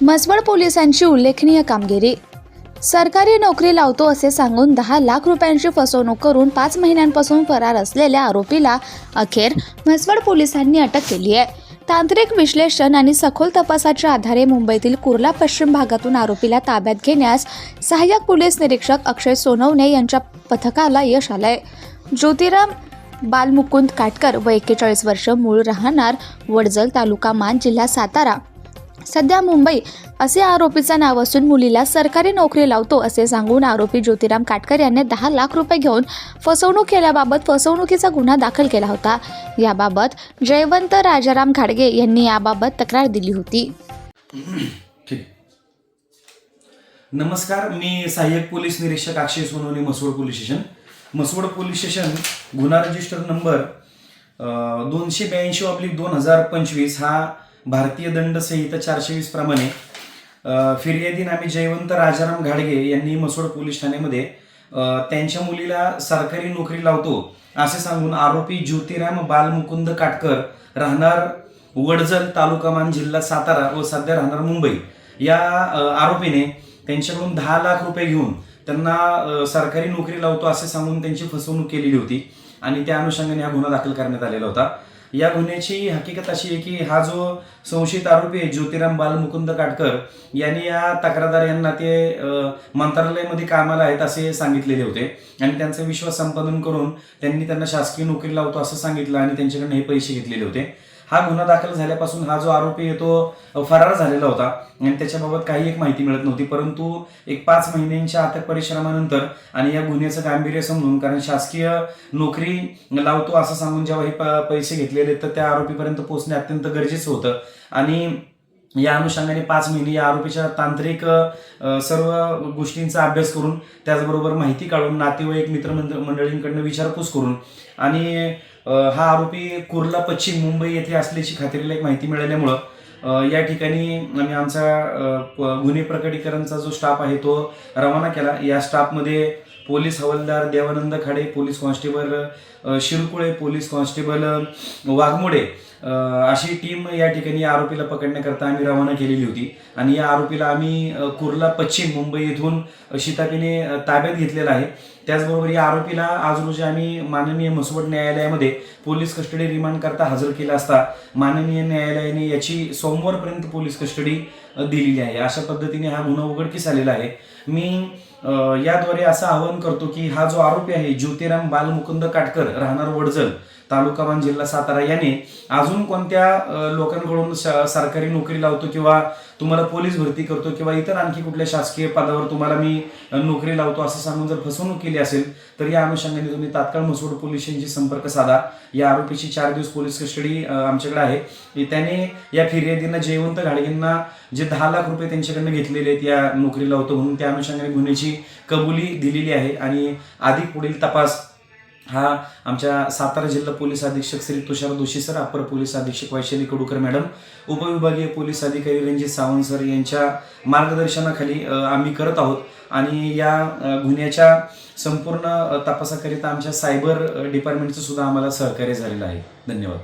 म्हसवड पोलिसांची उल्लेखनीय कामगिरी. सरकारी नोकरी लावतो असे सांगून दहा लाख रुपयांची फसवणूक करून पाच महिन्यांपासून फरार असलेल्या आरोपीला अखेर म्हसवड पोलिसांनी अटक केली आहे. तांत्रिक विश्लेषण आणि सखोल तपासाच्या आधारे मुंबईतील कुर्ला पश्चिम भागातून आरोपीला ताब्यात घेण्यास सहाय्यक पोलीस निरीक्षक अक्षय सोनवणे यांच्या पथकाला यश आलंय. ज्योतिराम बालमुकुंद काटकर व एक्केचाळीस वर्ष मूळ राहणार वडजल तालुका मान जिल्हा सातारा. सध्या मुंबई असे आरोपीचं नाव असून मुलीला सरकारी नोकरी लावतो असे सांगून आरोपी ज्योतिराम काटकर यांनी दहा लाख रुपये घेऊन फसवणूक केल्याबाबत फसवणुकीचा गुन्हा दाखल केला होता. याबाबत जयवंत राजाराम घाडगे यांनी याबाबत तक्रार दिली होती. नमस्कार मी सहाय्यक पोलीस निरीक्षक Akshay Sonawane Mhaswad police station. Mhaswad police station गुन्हा रजिस्टर नंबर दोनशे ब्याऐंशी ऑब्लिक दोन हजार पंचवीस हा भारतीय दंड संहिता चारशे वीस प्रमाणे फिर्यादी नामे जयवंत राजाराम घाडगे यांनी मसोड पोलीस ठाण्यामध्ये त्यांच्या मुलीला सरकारी नोकरी लावतो असे सांगून आरोपी ज्योतिराम बालमुकुंद काटकर राहणार वडजल तालुका मान जिल्हा सातारा व सध्या राहणार मुंबई. या आरोपीने त्यांच्याकडून दहा लाख रुपये घेऊन त्यांना सरकारी नोकरी लावतो असे सांगून त्यांची फसवणूक केलेली होती आणि त्या अनुषंगाने हा गुन्हा दाखल करण्यात आलेला होता. या गुन्ह्याची हकीकत अशी आहे की हा जो संशयित आरोपी आहे ज्योतिराम बालमुकुंद काटकर यांनी या तक्रारदार यांना ते मंत्रालयामध्ये कामाला आहेत असे सांगितलेले होते. आणि त्यांचा विश्वास संपादन करून त्यांनी त्यांना शासकीय नोकरी लावतो असं सांगितलं आणि त्यांच्याकडनं हे पैसे घेतलेले होते. हा गुन्हा दाखल झाल्यापासून हा जो आरोपी आहे तो फरार झालेला होता. आणि त्याच्याबाबत काही एक माहिती मिळत नव्हती. परंतु एक पाच महिन्यांच्या अथक परिश्रमानंतर आणि या गुन्ह्याचं गांभीर्य समजून कारण शासकीय नोकरी लावतो असं सांगून जेव्हा हे प- पैसे घेतलेले तर त्या आरोपीपर्यंत पोहोचणे अत्यंत गरजेचं होतं. आणि या अनुषंगाने पाच महिने या आरोपीच्या तांत्रिक सर्व गोष्टींचा अभ्यास करून त्याचबरोबर माहिती काढून नातेवाईक मित्रमंड मंडळींकडनं विचारपूस करून आणि हा आरोपी कुर्ला पश्चिम मुंबई येथे असल्याची खात्रीला एक माहिती मिळाल्यामुळं या ठिकाणी आम्ही आमचा प- गुन्हे प्रकटीकरणचा जो स्टाफ आहे तो रवाना केला. या स्टाफमध्ये पोलीस हवालदार Devanand Khade police constable Shirkule police constable Waghmode अशी टीम या ठिकाणी या आरोपीला पकडण्याकरता आम्ही रवाना केलेली होती. आणि या आरोपीला आम्ही कुर्ला पश्चिम मुंबई येथून शितापीने ताब्यात घेतलेला आहे. त्याचबरोबर या आरोपीला आज रोजी आम्ही माननीय मसवड न्यायालयामध्ये पोलीस कस्टडी रिमांड करता हजर केला असता माननीय न्यायालयाने याची सोमवारपर्यंत पोलीस कस्टडी दिलेली आहे. अशा पद्धतीने हा गुन्हा उघडकीस आलेला आहे. मी याद्वारे असं आवाहन करतो की हा जो आरोपी आहे ज्योतिराम बालमुकुंद काटकर राहणार वडजल तालुका मान जिल्हा सातारा याने अजून कोणत्या लोकांकडून स- सरकारी नोकरी लावतो किंवा तुम्हाला पोलीस भरती करतो किंवा इतर आणखी कुठल्या शासकीय पदावर तुम्हाला मी नोकरी लावतो असं सांगून जर फसवणूक केली असेल तर या अनुषंगाने तुम्ही तात्काळ मसवड पोलिसांशी संपर्क साधा. या आरोपीची चार दिवस पोलीस कस्टडी आमच्याकडे आहे. त्याने या फिर्यादींना जयवंत घाडगेंना जे दहा लाख रुपये त्यांच्याकडनं घेतलेले आहेत या नोकरी लावतो म्हणून त्या अनुषंगाने गुन्ह्याची कबुली दिलेली आहे आणि अधिक पुढील तपास हा आमच्या सातारा जिल्हा पोलीस अधीक्षक Shri Tushar Doshi sir upper police अधीक्षक वैशाली कडूकर मॅडम उपविभागीय पोलीस अधिकारी रणजित सावंत सर यांच्या मार्गदर्शनाखाली आम्ही करत आहोत. आणि या गुन्ह्याच्या संपूर्ण तपासाकरिता आमच्या सायबर डिपार्टमेंटचं सुद्धा आम्हाला सहकार्य झालेलं आहे. धन्यवाद.